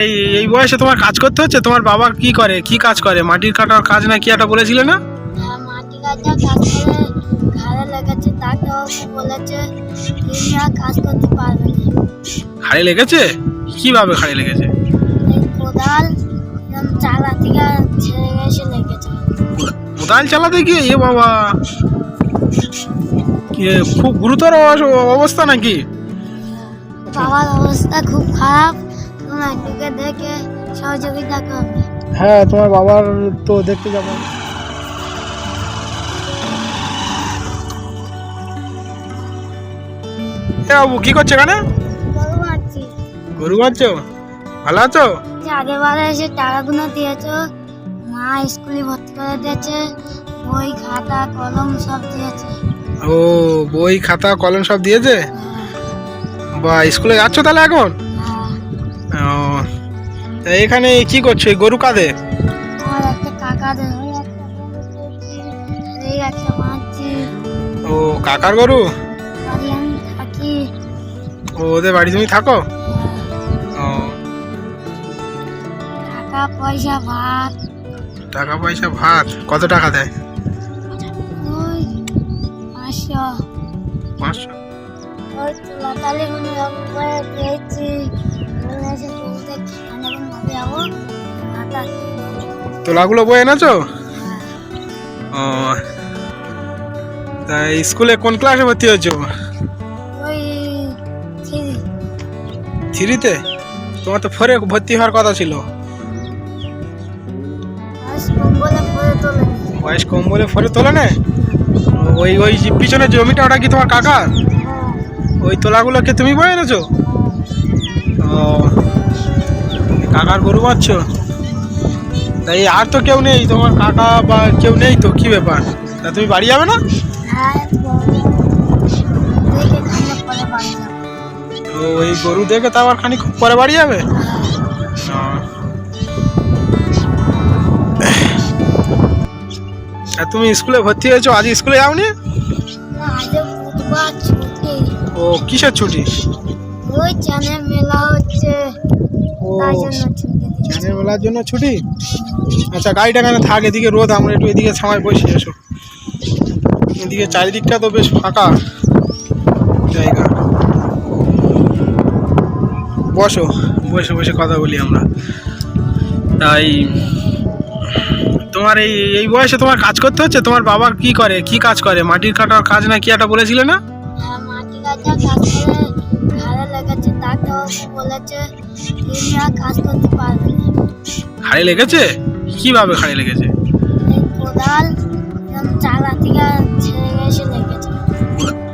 এই এই বয়সে তোমার কাজ করতে হচ্ছে? তোমার বাবা কি করে? কি কাজ করে? মাটির কাটার কাজ না কি একটা বলেছিলে না? হ্যাঁ করে ঘাড়ে লেগেছে কীভাবে ঘাড়ে লেগেছে? কোদাল চালাতে গিয়ে? এ বাবা! কি খুব গুরুতর অবস- অবস্থা নাকি? বাবার অবস্থা খুব খারাপ। একটুকে দেখে সহযোগিতা করবে হ্যাঁ তোমার বাবার তো দেখতে যাব। বাবু কি করছ এখানে? গরু মারছি গরু মারছো ভালো আছো? যে আগেরবারে এসে টাকাগুলো দিয়েছ মা স্কুলে ভর্তি করে দিয়েছে বই খাতা কলম সব দিয়েছে। ও বই খাতা কলম সব দিয়েছে? হ্যাঁ, বা স্কুলে যাচ্ছ তাহলে এখন? হ্যাঁ। এখানে কি করছ? গরু কাঁদে? ও কাকার গরু? ও ওদের বাড়ি তুমি থাকো? ও। টাকা পয়সা ভাত। টাকা পয়সা ভাত। কত টাকা দেয়? পাঁচশো। পাঁচশো? ওই মানে রকম করে বলেছে তোলাগুলো বই এনেছো? ও তা স্কুলে কোন ক্লাসে ভর্তি হয়েছো? থ্রিতে? তোমার তো ফোরে ভর্তি হওয়ার কথা ছিল। বয়স কম বলে ফোরে তোলে না। ওই ওই যে পিছনে জমিটা ওটা কি তোমার কাকা ওই তোলাগুলোকে তুমি বয়ে এনেছো? ও। কাকার গরু পাচ্ছ? তাই আর তো কেউ নেই তোমার কাকা বা কেউ নেই তো? কি ব্যাপার? তা তুমি বাড়ি যাবে না? হ্যাঁ তো ওই গরু দেখে তো আবার খানিক পরে বাড়ি যাবে। তুমি স্কুলে ভর্তি হয়েছো? আজ স্কুলে যাওনি? ও কিসের ছুটি? ওই চ্যানেল মেলা হচ্ছে। তাই জন্য চ্যানেল মেলার জন্য ছুটি? আচ্ছা গাড়িটা এখানে থাক এদিকে রোদ আমরা একটু এদিকে ছামায় বসে এসো এদিকে চারিদিকটা তো বেশ ফাঁকা জায়গা। বসো বসে বসে কথা বলি আমরা। তাই তোমার এই এই বয়সে তোমার কাজ করতে হচ্ছে? তোমার বাবা কি করে? কি কাজ করে? মাটির কাটার কাজ না কি একটা বলেছিলে না? করে ঘাড়ে লেগেছে বলেছে তিনি আর কাজ করতে পারবে ঘাড়ে লেগেছে? কীভাবে ঘাড়ে লেগেছে? কোদাল এরকম চালা থেকে ছেড়ে গেছে লেগেছে।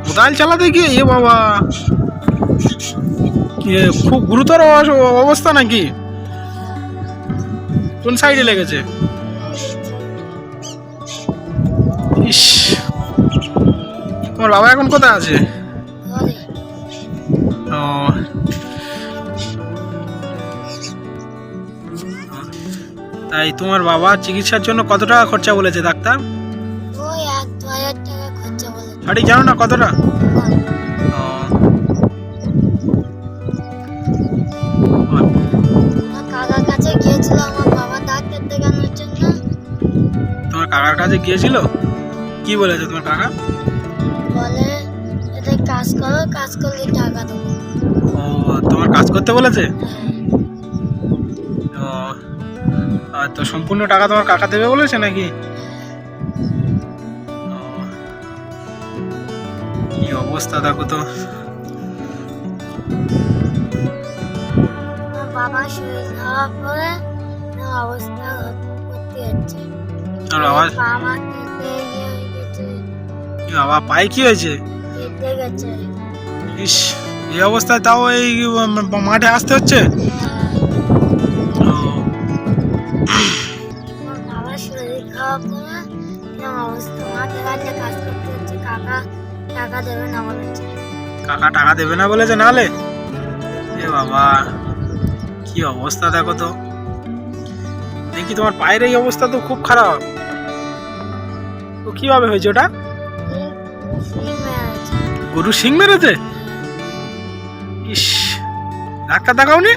কোদাল চালাতে গিয়ে? এ বাবা! খুব গুরুতর অবস- অবস্থা নাকি? কোন সাইডে লেগেছে? ইস! তোমার বাবা এখন কোথায় আছে? তাই তোমার বাবা চিকিৎসার জন্য কত টাকা খরচা বলেছে ডাক্তার? সঠিক জানো না কতটা? তোমার কাকার কাছে গিয়েছিল? কি বলেছে তোমার কাকা? কাজ করো কাজ করলে টাকা দেবো। ও তোমার কাজ করতে বলেছে? তো সম্পূর্ণ টাকা তোমার কাকা দেবে বলেছে নাকি? কি অবস্থা দেখো তো। বাবা করে আমার অবস্থা করতে হচ্ছে। বাবা পায়ে কি হয়েছে? ইস এই অবস্থায় তাও এই মাঠে আসতে হচ্ছে? বাবার শরীর খারাপ করে অবস্থা। মাঠে ঘাটে কাজ করতে হচ্ছে। কাকা টাকা দেবে না বলেছে। কাকা টাকা দেবে না বলেছে নাহলে এ বাবা কি অবস্থা দেখো তো। দেখি তোমার পায়ের এই অবস্থা তো খুব খারাপ। তো কীভাবে হয়েছে ওটা? গরু শিং মেরেছে? ইস ডাক্তার দেখাওনি?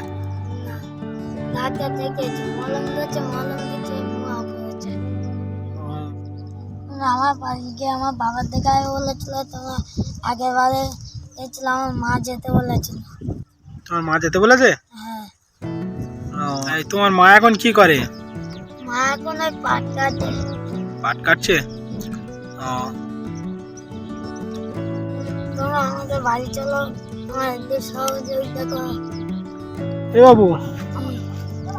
ডাক্তার দেখিয়েছে মলম দিয়েছে মলম দিয়েছে আমার বাড়িকে আমার বাবার দেখায় বলেছিল তোমার আগের বারে গেছিলাম আমার মা যেতে বলেছিল। তোমার মা যেতে বলেছে? হ্যাঁ। তোমার মা এখন কি করে? মা এখন ওই পাট কাটে। পাট কাটছে? ও, তোমরা আমাদের বাড়ি চলো। সহযোগিতা করো। এ বাবু,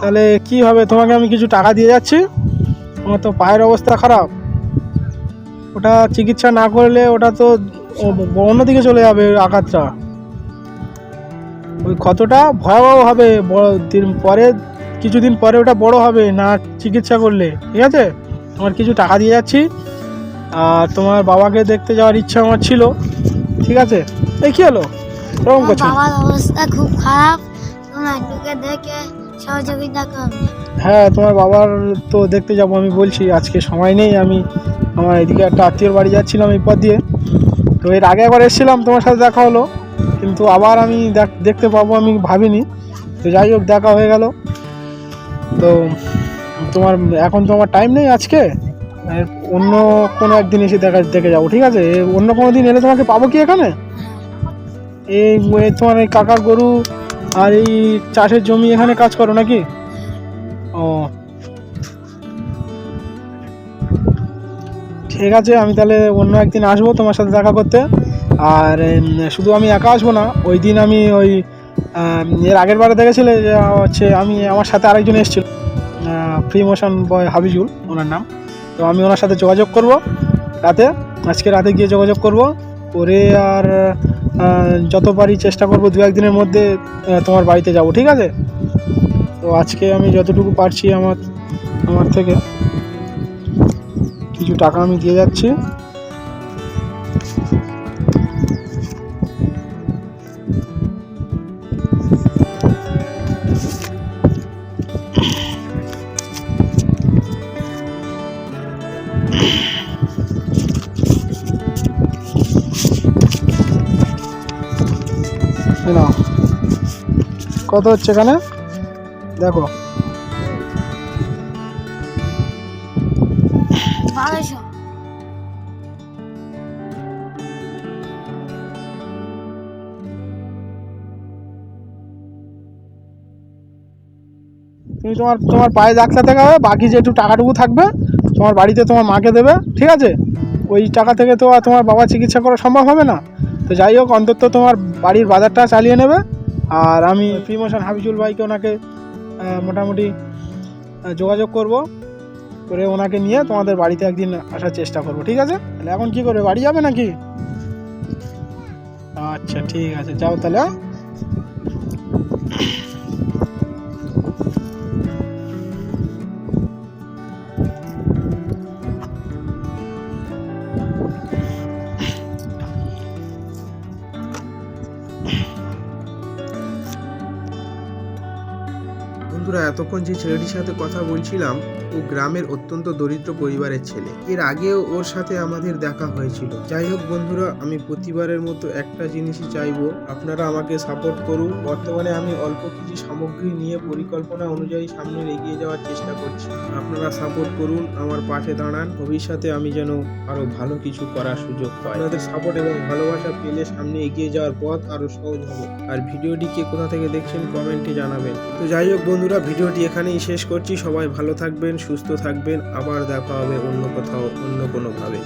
তাহলে কি হবে? তোমাকে আমি কিছু টাকা দিয়ে যাচ্ছি। তোমার তো পায়ের অবস্থা খারাপ। ওটা চিকিৎসা না করলে ওটা তো অন্যদিকে চলে যাবে আঘাতটা। ওই ক্ষতটা ভয়াবহ হবে। পরে, কিছুদিন পরে ওটা বড় হবে না চিকিৎসা করলে। ঠিক আছে? তোমার কিছু টাকা দিয়ে যাচ্ছি। আর তোমার বাবাকে দেখতে যাওয়ার ইচ্ছা আমার ছিল। ঠিক আছে? এই কি হলো? এরকম করছ? বাবার অবস্থা খুব খারাপ। তোমরা একটুকে দেখে সহযোগিতা করবে হ্যাঁ তোমার বাবার তো দেখতে যাব আমি বলছি আজকে সময় নেই আমি আমার এদিকে একটা আত্মীয়র বাড়ি যাচ্ছিলাম এই পথ দিয়ে। তো এর আগে একবার এসেছিলাম তোমার সাথে দেখা হলো কিন্তু আবার আমি দেখ- দেখতে পাবো আমি ভাবিনি। তো যাই হোক দেখা হয়ে গেল। তো তোমার এখন তো আমার টাইম নেই আজকে? অন্য কোনো একদিন এসে দেখা দেখে যাব, ঠিক আছে? অন্য কোনো দিন এলে তোমাকে পাবো কি এখানে? এই তোমার এই কাকার গরু আর এই চাষের জমি এখানে কাজ করো নাকি? ও। ঠিক আছে, আমি তাহলে অন্য একদিন আসব তোমার সাথে দেখা করতে। আর শুধু আমি একা আসব না, ওই দিন আমি ওই এর আগের বারে দেখেছিলে যে হচ্ছে আমি আমার সাথে আরেকজন এসেছিল ফ্রি মোশন বয় হাবিজুল, ওনার নাম। তো আমি ওনার সাথে যোগাযোগ করব রাতে, আজকে রাতে গিয়ে যোগাযোগ করব। করে আর যত পারি চেষ্টা করব দু একদিনের মধ্যে তোমার বাড়িতে যাব, ঠিক আছে? তো আজকে আমি যতটুকু পারছি আমার আমার থেকে, কিছু টাকা আমি দিয়ে যাচ্ছি। কত হচ্ছে এখানে? দেখো। তুমি তোমার তোমার পায়ে ডাক্তার দেখা হবে বাকি যে একটু টাকাটুকু থাকবে তোমার বাড়িতে তোমার মাকে দেবে ঠিক আছে? ওই টাকা থেকে তো আর তোমার বাবা চিকিৎসা করা সম্ভব হবে না। তো যাই হোক অন্তত তোমার বাড়ির বাজারটা চালিয়ে নেবে। আর আমি প্রিমোশন হাবিজুল ভাইকে ওনাকে মোটামুটি যোগাযোগ করব করে ওনাকে নিয়ে তোমাদের বাড়িতে একদিন আসার চেষ্টা করব, ঠিক আছে? তাহলে এখন কি করবে, বাড়ি যাবে নাকি? আচ্ছা ঠিক আছে, যাও তাহলে বন্ধুরা, এতক্ষণ যে ছেলেটির সাথে কথা বলছিলাম, ও গ্রামের অত্যন্ত দরিদ্র পরিবারের ছেলে। এর আগেও ওর সাথে আমাদের দেখা হয়েছিল। যাই হোক বন্ধুরা, আমি প্রতিবারের মতো একটা জিনিসই চাইব। আপনারা আমাকে সাপোর্ট করুন। বর্তমানে আমি অল্প কিছু সামগ্রী নিয়ে পরিকল্পনা অনুযায়ী সামনে এগিয়ে যাওয়ার চেষ্টা করছি। আপনারা সাপোর্ট করুন, আমার পাশে দাঁড়ান। ভবিষ্যতে আমি যেন আরও ভালো কিছু করার সুযোগ পাই। আপনাদের সাপোর্ট এবং ভালোবাসা পেলে সামনে এগিয়ে যাওয়ার পথ আরও সহজ হবে। আর ভিডিওটি কে কোথা থেকে দেখছেন কমেন্টে জানাবেন। তো যাই হোক বন্ধুরা ভিডিওটি এখানেই শেষ করছি। সবাই ভালো থাকবেন, সুস্থ থাকবেন। আবার দেখা হবে অন্য কোথাও, অন্য কোনোভাবে।